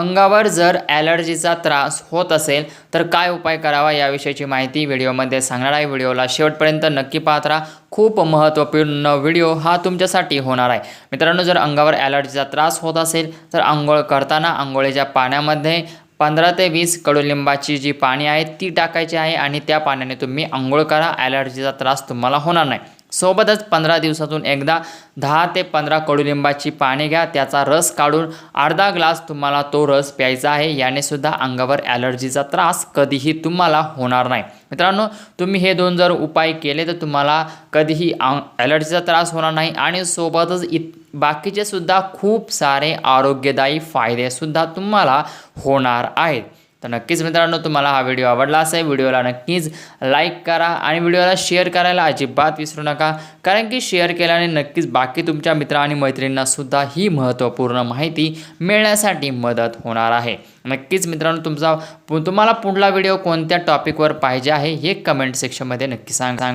अंगावर जर ॲलर्जीचा त्रास होत असेल तर काय उपाय करावा याविषयीची माहिती व्हिडिओमध्ये सांगणार आहे. व्हिडिओला शेवटपर्यंत नक्की पाहत राहा. खूप महत्त्वपूर्ण व्हिडिओ हा तुमच्यासाठी होणार आहे. मित्रांनो जर अंगावर ॲलर्जीचा त्रास होत असेल तर आंघोळ करताना आंघोळीच्या पाण्यामध्ये पंधरा ते वीस कडुलिंबाची जी पाणी आहे ती टाकायची आहे आणि त्या पाण्याने तुम्ही आंघोळ करा. ॲलर्जीचा त्रास तुम्हाला होणार नाही. सोबतच पंधरा दिवसातून एकदा दहा ते पंधरा कडुलिंबाची पाने घ्या त्याचा रस काढून अर्धा ग्लास तुम्हाला तो रस प्यायचा आहे. याने सुद्धा अंगावर ॲलर्जीचा त्रास कधीही तुम्हाला होणार नाही. मित्रांनो तुम्ही हे दोन जर उपाय केले तर तुम्हाला कधीही ॲलर्जीचा त्रास होणार नाही आणि सोबतच इत बाकीचे सुद्धा खूप सारे आरोग्यदायी फायदेसुद्धा तुम्हाला होणार आहेत. तर नक्कीच मित्रांनो तुम्हाला हा व्हिडिओ आवडला असेल. व्हिडिओला नक्कीच लाईक करा आणि व्हिडिओला शेअर करायला अजिबात विसरू नका. कारण की शेअर केल्याने नक्कीच बाकी तुमच्या मित्र आणि मैत्रिणींनासुद्धा ही महत्त्वपूर्ण माहिती मिळण्यासाठी मदत होणार आहे. नक्कीच मित्रांनो तुमचा तुम्हाला पुढला व्हिडिओ कोणत्या टॉपिकवर पाहिजे आहे हे कमेंट सेक्शनमध्ये नक्की सांग सांग